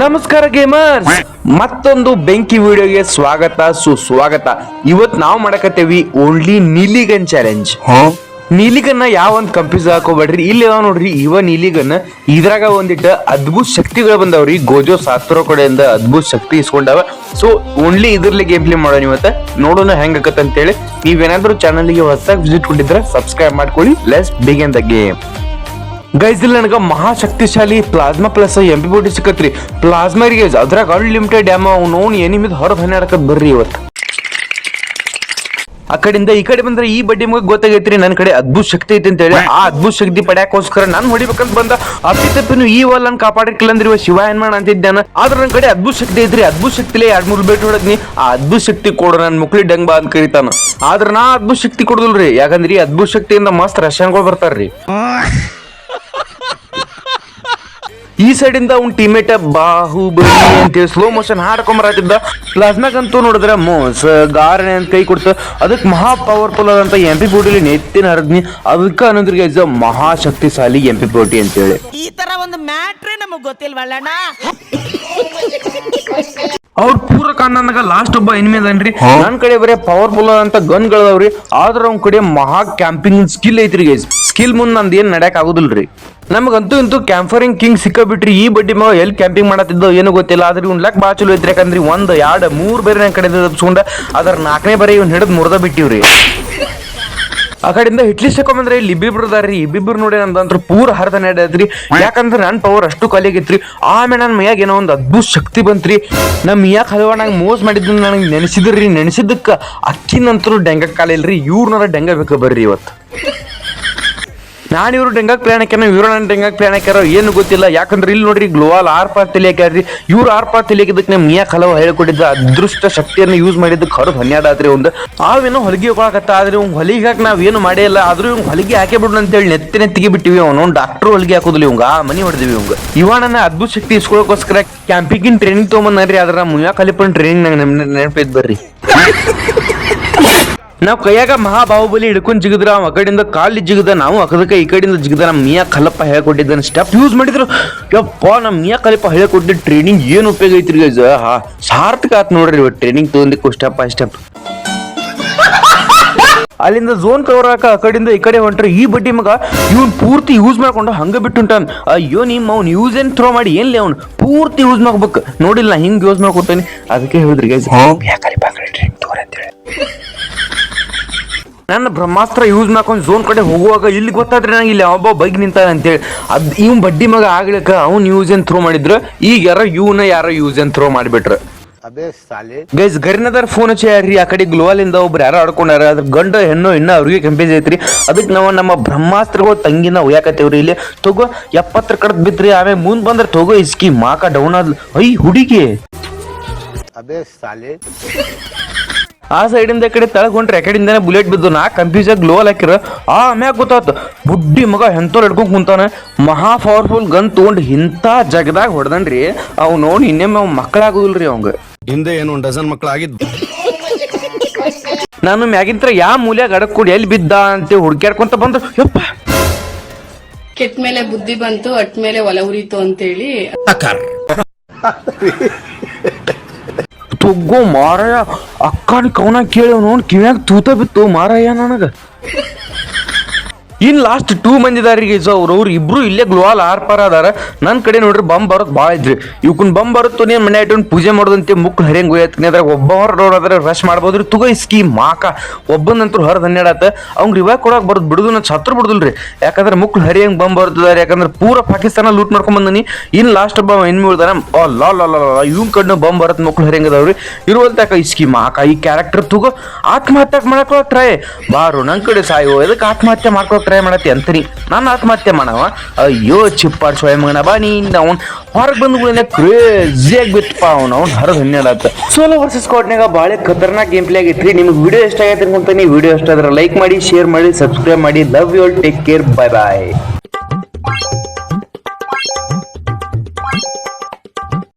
ನಮಸ್ಕಾರ ಗೇಮರ್ಸ್! ಮತ್ತೊಂದು ಬೆಂಕಿ ವಿಡಿಯೋಗೆ ಸ್ವಾಗತ ಸುಸ್ವಾಗತ. ಇವತ್ ನಾವು ಮಾಡಕತ್ತೇವಿ ಓನ್ಲಿ ನೀಲಿಗನ್ ಚಾಲೆಂಜ್ ನೀಲಿಗನ್ನ ಯಾವ ಒಂದ್ ಕಂಪ್ಯೂಸ್ ಹಾಕೋಬೇಡ್ರಿ ಇಲ್ಲಿ ನೋಡ್ರಿ ಇವ ನೀಲಿಗನ್ ಇದ್ರಾಗ ಒಂದಿಟ್ಟ ಅದ್ಭುತ ಶಕ್ತಿಗಳು ಬಂದವ್ರಿ. ಗೋಜೋ ಸಾತ್ರೋ ಕಡೆಯಿಂದ ಅದ್ಭುತ ಶಕ್ತಿ ಇಸ್ಕೊಂಡವ. ಸೊ ಓನ್ಲಿ ಇದ್ರಲ್ಲಿ ಗೇಮ್ ಪ್ಲೇ ಮಾಡೋಣ ಇವತ್ತ. ನೋಡೋಣ ಹೆಂಗ್ ಆಕತ್ತ ಅಂತೇಳಿ ನೀವೇನಾದ್ರೂ ಚಾನಲ್ಗೆ ಹೊಸದಾಗಿ ವಿಸಿಟ್ ಕೊಟ್ಟಿದ್ರೆ ಸಬ್ಸ್ಕ್ರೈಬ್ ಮಾಡ್ಕೊಳ್ಳಿ. Let's begin the game guys ಇಲ್ಲಿ ನನಗೆ ಮಹಾಶಕ್ತಿಶಾಲಿ ಪ್ಲಾಸ್ಮಾ ಪ್ಲಸ್ ಎಂ ಪಿ ಬೋಟಿ ಸಿಕ್ಕತ್ರಿ. ಪ್ಲಾಸ್ಮಾ ಗೈಸ್ ಅದ್ರಾಗ ಅನ್ಲಿಮಿಟೆಡ್ ಡ್ಯಾಮ್ ಅವ್ ನೋನ್ ಏನಿಮಿದ್ ಹೊರಗೆ ಹನ್ನೆರಡಕ್ಕೆ ಬರ್ರಿ ಇವತ್ತು. ಆ ಕಡೆಯಿಂದ ಈ ಕಡೆ ಬಂದ್ರೆ ಈ ಬಡ್ಡಿ ಮಗ ಗೊತ್ತಾಗೈತ್ರಿ. ನನ್ನ ಕಡೆ ಅದ್ಭುತ ಶಕ್ತಿ ಐತಿ ಅಂತ ಹೇಳಿ. ಆ ಅದ್ಭುತ ಶಕ್ತಿ ಪಡ್ಯಾಕೋಸ್ಕರ ನಾನು ಹೊಡಿಬೇಕಂತ ಬಂದ. ಅಪ್ಪಿತಪ್ಪಿನು ಈ ವಾಲ್ ನನ್ ಕಾಪಾಡಿರ್ಕಿಲ್ಲ ಅಂದ್ರೆ ಇವ ಶಿವ ಏನ್ ಮಾಡ ಆದ್ರೆ ನನ್ನ ಕಡೆ ಅದ್ಭುತ ಶಕ್ತಿ ಐತ್ರಿ. ಅದ್ಭುತ ಶಕ್ತಿಲೇ ಎರಡ್ ಮೂರು ಬೇಟ್ ಹೊಡದ್ನಿ ಆ ಅದ್ಭುತ ಶಕ್ತಿ ಕೊಡು ನನ್ನ ಮುಕ್ಳಿ ಡಂಗ್ ಬಾ ಅಂತ ಕರಿತಾನ. ಆದ್ರೆ ನಾ ಅದ್ಭುತ ಶಕ್ತಿ ಕೊಡದಲ್ರಿ. ಯಾಕಂದ್ರೆ ಈ ಅದ್ಭುತ ಶಕ್ತಿಯಿಂದ ಮಸ್ತ್ ರಷ್ಯನ್ಗಳು ಬರ್ತಾರ್ರಿ. ಈ ಸೈಡ್ ಇಂದ ಅವ್ನ ಟೀಮೇಟ್ ಬಾಹುಬಲಿ ಅಂತೇಳಿ ಸ್ಲೋ ಮೋಷನ್ ಹಾಡ್ಕೊಂಬರತ್ತಿದ್ದ ಪ್ಲಾಸ್ಮಾಗಂತೂ ನೋಡಿದ್ರೆ ಮೋಸ ಗಾರಣೆ ಅಂತ ಕೈ ಕೊಡ್ತ. ಅದಕ್ಕೆ ಮಹಾ ಪವರ್ಫುಲ್ ಆದಂತ ಎಂ ಪಿ ಪೋಟಿಲಿ ನೆತ್ತಿನ ಹರಿದ್ನಿ. ಅದಕ್ಕೆ ಅನ್ನೋದ್ರಿಗೆ ಇಸ್ ಮಹಾಶಕ್ತಿಶಾಲಿ ಎಂ ಪಿ ಅಂತ ಅಂತೇಳಿ. ಈ ತರ ಒಂದು ಮ್ಯಾಟ್ರೇ ನಮಗ್ ಗೊತ್ತಿಲ್ವಲ್ಲಣ್ಣ? ಅವ್ರ ಪೂರಕ ನನಗ ಲಾಸ್ಟ್ ಒಬ್ಬ ಎನಿಮಿ ಅದನ್ರಿ. ನನ್ ಕಡೆ ಬರೀ ಪವರ್ಫುಲ್ ಅಂತ ಗನ್ ಗಳದವ್ರಿ. ಆದ್ರ ಅವ್ನ ಕಡೆ ಮಹಾ ಕ್ಯಾಂಪಿಂಗ್ ಸ್ಕಿಲ್ ಐತ್ರಿ ಗೈಸ್ ಸ್ಕಿಲ್ ಮುಂದ್ ನಂದ್ ಏನ್ ನಡ್ಯಾಕ್ ಆಗುದಿಲ್ರಿ. ನಮಗಂತೂ ಇಂತೂ ಕ್ಯಾಂಫರಿಂಗ್ ಕಿಂಗ್ ಸಿಕ್ಕಬಿಟ್ರಿ. ಈ ಬಡ್ಡಿ ಮಗ ಎಲ್ಲಿ ಕ್ಯಾಂಪಿಂಗ್ ಮಾಡತ್ತಿದ್ದೋ ಏನು ಗೊತ್ತಿಲ್ಲ. ಆದ್ರೆ ಇವ್ನ ಲೆಕ್ಕ ಬಾಚಲು ಐತ್ರಿ. ಯಾಕಂದ್ರಿ ಒಂದ್ ಎರಡ್ ಮೂರ್ ಬೇರೆ ನನ್ ಕಡೆ ತಪ್ಸ್ಕೊಂಡ ಅದ್ರ ನಾಲ್ಕನೇ ಬರೀ ಇವ್ನ ಹಿಡಿದ್ ಮುರ್ದ ಬಿಟ್ಟಿವ್ರಿ. ಆ ಕಡೆಯಿಂದ ಹಿಟ್ಲಿಸ್ಟ್ ಹಾಕೊಂಬಂದ್ರೆ ಇಲ್ಲಿ ಇಬ್ಬಿಬ್ರು ಅದಾರ್ರಿ ಇಬ್ಬಿಬ್ರು ನೋಡಿ ನಂದಂತ್ರ ಪೂರ ಹರಿದ ನಡೆಯದ್ರಿ ಯಾಕಂದ್ರೆ ನನ್ನ ಪವರ್ ಅಷ್ಟು ಕಲಿಯಾಗಿತ್ರಿ ಆಮೇಲೆ ನನ್ನ ಮೈಯಾಗ ಏನೋ ಒಂದು ಅದ್ಭುತ ಶಕ್ತಿ ಬಂತ್ರಿ. ನಮ್ಮ ಮಿಯಾಕ್ ಹಲವ ನಂಗೆ ಮೋಸ ಮಾಡಿದ್ದು ನನಗೆ ನೆನೆಸಿದ್ರಿ. ನೆನೆಸಿದ್ದಕ್ಕ ಅಕ್ಕಿನಂತರೂ ಡೆಂಗ ಕಾಲಿಲ್ರಿ ಇವ್ರನ್ನಾರ ಡೆಂಗ ಬೇಕು ಬರ್ರಿ ಇವತ್ತು. ನಾನು ಇವ್ರು ಡೆಂಗಾಕ್ ಪ್ಲಾನ್ ಹಾಕ್ಯಾನ ಇವ್ರು ನಾನು ಡೆಂಗಾಕ್ ಪ್ಲಾನ್ ಹಾಕ್ಯಾರ ಏನು ಗೊತ್ತಿಲ್ಲ. ಯಾಕಂದ್ರೆ ಇಲ್ಲಿ ನೋಡ್ರಿ ಗ್ಲೋವಾಲ್ ಆರ್ ಪಾರ್ ತಲೆ ಇವ್ರು ಆರ್ ಪಾರ್ ತಲೆ ಹಾಕಿದಕ್ಕೆ ನಮ್ಮ ಮಿಯಾ ಹಲವು ಹೇಳಿಕೊಟ್ಟಿದ್ದ ಅದೃಷ್ಟ ಶಕ್ತಿಯನ್ನು ಯೂಸ್ ಮಾಡಿದ್ದಕ್ಕೆ ಅವರು ಹನ್ನೆರಡು ಆದ್ರಿ ಒಂದು. ಅವೇನೋ ಹೊಲಿಗೆ ಹೋಗಕತ್ತ ಆದ್ರೆ ಇವ್ ಹೊಲಿಗೆ ಹಾಕಿ ನಾವ್ ಏನು ಮಾಡೇ ಇಲ್ಲ. ಆದ್ರೂ ಇವ್ ಹೊಲಿಗೆ ಹಾಕೇ ಬಿಡು ಅಂತೇಳಿ ನೆತ್ತಿ ನೆತ್ತಿಗೆ ಬಿಟ್ಟಿವಿ ಅವನು. ಡಾಕ್ಟರ್ ಹೊಲಿಗೆ ಹಾಕೋದಿಲ್ಲ ಇವಂಗ ಮನಿ ಹೊಡೆದಿವಿ ಇವಂಗ ಇವ ಅದ್ಭುತ ಶಕ್ತಿ ಇಸ್ಕೊಳ್ಳೋಕೋಸ್ಕರ ಕ್ಯಾಂಪಿಗಿನ್ ಟ್ರೈನಿಂಗ್ ತೊಗೊಂಬಂದ್ರಿ, ಆದ್ರೆ ಮುಯಾ ಕಲಿಪನ್ ಟ್ರೈನಿಂಗ್ ನಂಗೆ ನೆನಪೈತ್ ಬರ್ರಿ. ನಾವ್ ಕೈಯಾಗ ಮಹಾಬಾಹುಬಲಿ ಹಿಡ್ಕೊಂಡು ಜಿಗಿದ್ರೆ ಅವ ಆ ಕಡೆಯಿಂದ ಕಾಲಿ ಜಿಗಿದ ನಾವು ಅಕದಕ್ಕ ಈ ಕಡೆಯಿಂದ ಜಿಗಿದ ನಮ್ಮ ಮಿಯಾ ಕಲಪ್ಪ ಹೇಳ್ಕೊಟ್ಟಿದ್ದಾನೆ ಸ್ಟೆಪ್ ಯೂಸ್ ಮಾಡಿದ್ರು. ಯಪ್ಪ ನಮ್ಮ ಮಿಯಾ ಕಲಪ್ಪ ಹೇಳ್ಕೊಟ್ಟಿದ್ದ ಟ್ರೈನಿಂಗ್ ಏನು ಉಪಯೋಗ ಐತ್ರಿ ಗೈಸ್ ಹಾ ಸಾರ್ಥಕ ಆತ್ ನೋಡ್ರಿ ಇವತ್ತು ಟ್ರೈನಿಂಗ್ ತೊಗೊಂಡಿಕ್ಕು ಸ್ಟೆಪ್ ಬೈ ಸ್ಟೆಪ್ ಅಲ್ಲಿಂದ ಝೋನ್ ಕವರ್ ಹಾಕ ಆ ಕಡೆಯಿಂದ ಈ ಕಡೆ ಹೊಂಟ್ರೆ. ಈ ಬಡ್ಡಿ ಮಗ ಇವನ್ ಪೂರ್ತಿ ಯೂಸ್ ಮಾಡ್ಕೊಂಡು ಹಂಗ ಬಿಟ್ಟುಂಟಾನ. ಅಯ್ಯೋ ನಿಮ್ಮ ಅವ್ನು ಯೂಸ್ ಏನ್ ಥ್ರೋ ಮಾಡಿ ಏನ್ಲಿ ಅವ್ನು? ಪೂರ್ತಿ ಯೂಸ್ ಮಾಡ್ಬೇಕು. ನೋಡಿಲ್ಲ ಹಿಂಗೆ ಯೂಸ್ ಮಾಡ್ಕೊಡ್ತೇನೆ. ಅದಕ್ಕೆ ಹೇಳಿದ್ರಿ ಗೈಸ್ ನನ್ನ ಬ್ರಹ್ಮಾಸ್ತ್ರ ಯೂಸ್ ಮಾಡ್ಕೊಂಡು ಝೋನ್ ಕಡೆ ಹೋಗುವಾಗ ಇಲ್ಲಿ ಗೊತ್ತಾದ್ರೆ ನಂಗೆ ಇಲ್ಲಿ ಒಬ್ಬ ಬೈಕ್ ನಿಂತ ಅಂತೇಳಿ. ಅದ್ ಇವ್ ಬಡ್ಡಿ ಮಗ ಆಗ್ಲಿಕ್ಕ ಅವ್ನು ಯೂಸ್ ಏನ್ ಥ್ರೋ ಮಾಡಿದ್ರು. ಈಗ ಯಾರೋ ಇವನ ಯಾರೋ ಯೂಸ್ ಏನ್ ಥ್ರೋ ಮಾಡಿಬಿಟ್ರು. ಗೈಸ್ ಗರಿನದಾರ ಫೋನ್ ಹಚ್ಚಾರ್ರಿ ಆ ಕಡೆ ಗ್ಲೋವಲಿಂದ ಒಬ್ರು ಯಾರೋ ಆಡ್ಕೊಂಡಾರ. ಅದ್ರ ಗಂಡ ಹೆಣ್ಣು ಇನ್ನ ಅವ್ರಿಗೆ ಕಂಪೇಜ್ ಐತ್ರಿ. ಅದಕ್ಕೆ ನಾವು ನಮ್ಮ ಬ್ರಹ್ಮಾಸ್ತ್ರಗಳು ತಂಗಿನ ಒಯ್ಯಾಕತ್ತೇವ್ರಿ ಇಲ್ಲಿ. ತಗೋ ಎಪ್ಪತ್ತರ ಕಡದ್ ಬಿದ್ರಿ ಆಮೇಲೆ ಮುಂದ್ ಬಂದ್ರೆ ತಗೋ ಇಸ್ಕಿ ಮಾಕ ಡೌನ್ ಆದ್ಲು. ಐ ಹುಡುಗಿ. ಅದೇ ಸಾಲೆ. ಆ ಸೈಡಿಂದ ಕಡೆ ತಳಗ ಹೊಂಟ್ರೆ ಬುಲೆಟ್ ಬಿದ್ದು ನಾ ಕನ್ಫ್ಯೂಸ್ ಆಗಿ ಗ್ಲೋ ಹಾಕಿರ ಆ ಆಮ್ಯಾಗ ಗೊತ್ತಾತು ಬುಡ್ಡಿ ಮಗ ಎಂಥವ್ರು ಹಿಡ್ಕೊಂಡ್ ಕುಂತಾನೆ. ಮಹಾ ಪವರ್ಫುಲ್ ಗನ್ ತಗೊಂಡ್ ಇಂಥ ಜಗದಾಗ ಹೊಡೆದನ್ರಿ. ಅವ್ ನೋಡಿ ಇನ್ನೊಮ್ಮೆ ಅವ್ ರೀ ಅವಂಗ. ಹಿಂದೆ ಏನು ಒಂದು ಡಜನ್ ಮಕ್ಕಳಾಗಿದ್ದು ನಾನು ಮ್ಯಾಗಿಂತ್ರ ಯಾವ ಮೂಲ್ಯ ಗಡಕ್ ಕೊಡಿ ಎಲ್ಲಿ ಬಿದ್ದ ಅಂತ ಹುಡ್ಕ್ಯಾಡ್ಕೊಂತ ಬಂದ್ರು ಯಪ್ಪ. ಕೆಟ್ಟ ಮೇಲೆ ಬುದ್ಧಿ ಬಂತು ಅಟ್ ಮೇಲೆ ಒಲ ಉರಿತು ಅಂತೇಳಿ. ತುಗ್ಗೋ ಮಾರಾಯ ಅಕ್ಕನ ಕವನ ಕೇಳಿ ನೋಡ್ ಕಿವ್ಯಾಗ ತೂತ ಬಿತ್ತು. ಮಾರಾಯ ನನಗ. ಇನ್ ಲಾಸ್ಟ್ ಟೂ ಮಂದಿ ಇದಾರಿ ಗೈಸ್ ಅವ್ರು ಅವ್ರು ಇಬ್ರು ಇಲ್ಲೇ ಗ್ಲೋಲ್ ಆರ್ ಪಾರ್ ಅದಾರ. ನನ್ನ ಕಡೆ ನೋಡ್ರಿ ಬಂಬ್ ಬರೋದು ಭಾಳ ಇದ್ರಿ ಇವಕ್ಕನ್ ಬಂಬ್ ಬರುತ್ತೋ ನೀನು ಮನೆ ಇಟ್ಟು ಪೂಜೆ ಮಾಡೋದಂತೆ ಮುಕ್ ಹರಿಯಂಗ್ ಹೋಯತ್ನಿ ಅದ್ರಾಗ ಒಬ್ಬ ಹೊರ ನೋಡೋದ್ರೆ ರಶ್ ಮಾಡ್ಬೋದ್ರಿ. ತುಗ ಇಸ್ಕಿ ಮಾಕ. ಒಬ್ಬನಂತೂ ಹೊರ ಹನ್ನೆರಡಾತ ಅವ್ನು ರಿವಾಯ್ ಕೊಡೋಕೆ ಬರೋದ್ ಬಿಡುದು ನಾನು ಛತ್ರ ಬಿಡುದಿಲ್ರಿ. ಯಾಕಂದ್ರೆ ಮುಕ್ ಹರಿಯಂಗ್ ಬಂಬ್ ಬರ್ತದಾರ. ಯಾಕಂದ್ರೆ ಪೂರ ಪಾಕಿಸ್ತಾನ ಲೂಟ್ ಮಾಡ್ಕೊಂಡ್ ಬಂದನಿ. ಇನ್ ಲಾಸ್ಟ್ ಒಬ್ಬ ಎನ್ಮಿ ಉಳ್ದಾನ. ಲಾ ಲಾ ಲಾ ಇವ್ ಕಡ್ನ ಬಂಬ್ ಬರತ್ ಮಕ್ಳು ಹರಿಯಂಗ್ ಅದಾವ್ರಿ. ಇರುವಂತ ಇಸ್ಕಿ ಮಾಕ? ಈ ಕ್ಯಾರೆಕ್ಟರ್ ತುಗೋ. ಆತ್ಮಹತ್ಯೆ ಮಾಡಕ್ ಟ್ರೈ ಬಾರು, ನನ್ ಕಡೆ ಸಾಯೋ ಎದಕ್ಕೆ ಆತ್ಮಹತ್ಯೆ ಮಾಡ್ಕೊಳಕ್ ಟ್ರೈ ಮಾಡತ್ತಿ ಅಂತೀನಿ ನಾನು ಆತ್ಮಹತ್ಯೆ ಮಾಡವ? ಅಯ್ಯೋ, ಚಿಪ್ಪಾಡ್ ಸ್ವಯಂ ಮಗನ ಬಾ ನೀನ್ ಅವ್ನು. ಹೊರಗೆ ಬಂದು ಕ್ರೇಜಿಯಾಗಿ ಬಿತ್ತಪ್ಪ ಅವ್ನು. ಅವ್ನು ಹರ ಹನ್ನೆರಡು ಸೋಲೋ ವರ್ಸಸ್ ಸ್ಕಾಟ್ನಾಗ ಭಾಳ ಖತರ್ನಾಕ್ ಗೇಮ್ ಪ್ಲೇ ಆಗೈತ್ರಿ ನಿಮ್ಗೆ ವಿಡಿಯೋ ಇಷ್ಟ ಅಂತ ನೀವು ವಿಡಿಯೋ ಇಷ್ಟ ಆದ್ರೆ ಲೈಕ್ ಮಾಡಿ ಶೇರ್ ಮಾಡಿ ಸಬ್ಸ್ಕ್ರೈಬ್ ಮಾಡಿ. Love you all take care bye bye